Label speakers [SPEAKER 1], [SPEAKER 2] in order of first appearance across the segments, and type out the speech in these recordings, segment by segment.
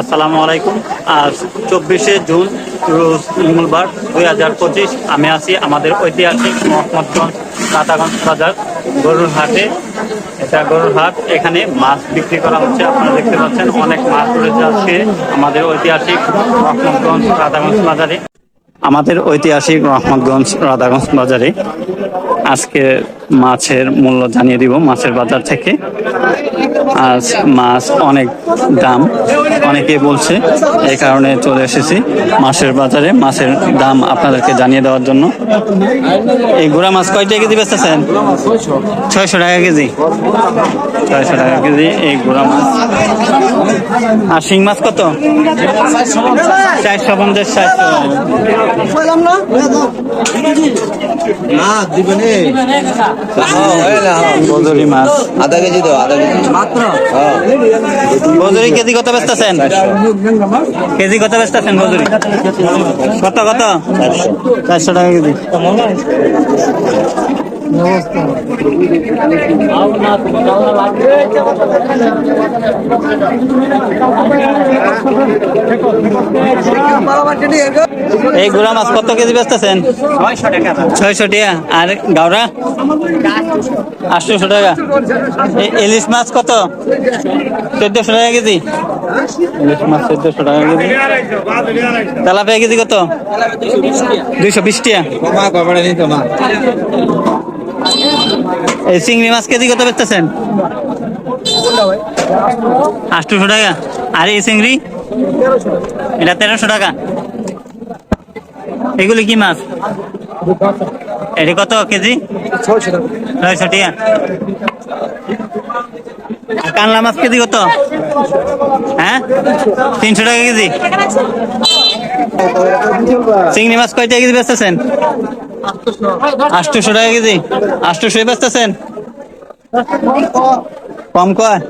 [SPEAKER 1] আসসালামু আলাইকুম। আজ চব্বিশে জুন, রোজ মঙ্গলবার, দুই হাজার পঁচিশ। আমি আছি আমাদের ঐতিহাসিক মোহাম্মদগঞ্জ রাতাগঞ্জ বাজার, গরুর হাটে। এটা গরুর হাট। এখানে মাছ বিক্রি করা হচ্ছে। আপনারা দেখতে পাচ্ছেন অনেক মাছ রয়েছে আজকে আমাদের ঐতিহাসিক মোহাম্মদগঞ্জ রাধাগঞ্জ বাজারে। আমাদের ঐতিহাসিক রহমতগঞ্জ রাধাগঞ্জ বাজারে। আজকে মাছের মূল্য জানিয়ে দিব, মাছের বাজার থেকে। আজ মাছ অনেক দাম অনেকে বলছে এই কারণে চলে এসেছি মাছের বাজারে, মাছের দাম আপনাদেরকে জানিয়ে দেওয়ার জন্য। এই গুড়া মাছ কয়টা কেজি বেচতেছেন? ছয়শো টাকা কেজি। ছয়শো টাকা কেজি এই গুড়া মাছ। আর শিং মাছ কত? চারশো পঞ্চাশ, চারশো।
[SPEAKER 2] না, দিবেন
[SPEAKER 1] বদরি মাছ।
[SPEAKER 2] আধা কেজি দাও আধা কেজি। মাত্র?
[SPEAKER 1] বদরি কেজি কত বেচতেছেন? কেজি কত বেচতেছেন বদরি কত কত? চারশো টাকা কেজি। এই গুড়া মাছ কত কেজি বেচতেছেন? ছয়শো টাকা। আর গাওরা? আটশোশো টাকা। ইলিশ মাছ কত? চোদ্দশো টাকা কেজি। ইলিশ মাছ চোদ্দশো টাকা কেজি। তেলাপিয়া কেজি কত? দুইশো বিশ টাকা। এই চিংড়ি মাছ কেজি কত বেচতেছেন? আটশোশো টাকা। আর এই চিংড়ি? এটা তেরোশো টাকা। এগুলি কি মাছ? এটি কত কেজি? ছয়শো টাকা। কানলা মাছ কেজি কত? হ্যাঁ? তিনশো টাকা কেজি। চিংড়ি মাছ কয়টা কেজি বেচতেছেন? আটশোশো টাকা কেজি। আটশোশো বেচতেছেন? কম কয়?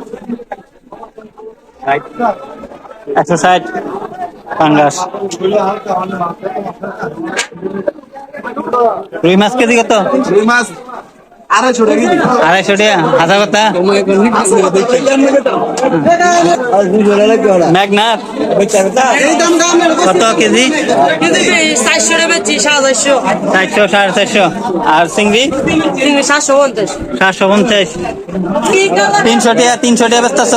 [SPEAKER 1] একশো ষাট। পাঙ্গাস। রুই মাছ কেজি কত?
[SPEAKER 2] রুই মাছ আড়াইশো টাকা।
[SPEAKER 1] আড়াইশো কথা কত কেজি?
[SPEAKER 3] চারশো টাকা
[SPEAKER 1] চারশো। সাড়ে চারশো। আর চিংড়ি?
[SPEAKER 3] তিনশো সাতশো পঞ্চাশ।
[SPEAKER 1] সাতশো পঞ্চাশ। তিনশো টাকা তিনশো টাকা বেচতেছ?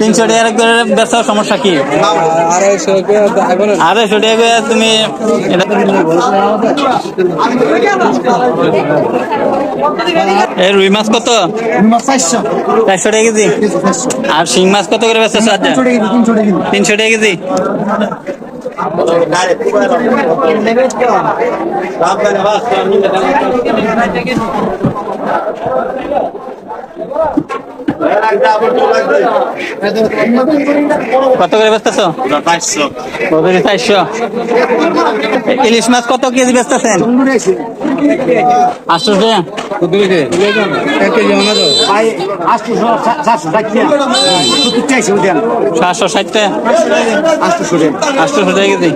[SPEAKER 1] তিনশো টাকা করে বেচার সমস্যা কি?
[SPEAKER 2] আড়াইশো
[SPEAKER 1] করে তুমি এই রুই মাছ কত?
[SPEAKER 2] চারশো।
[SPEAKER 1] টাকা কেজি? আর শিং মাছ কত করে বেচতেছ? আজ তিনশো টাকা কেজি? কত করে বদরি চারশো। ইলিশ মাছ কত কেজি বেচতেছেন? আটশো টাকা।
[SPEAKER 2] এক কেজি অনা তো
[SPEAKER 1] সাতশো ষাট টাকা আটশো টাকা কেজি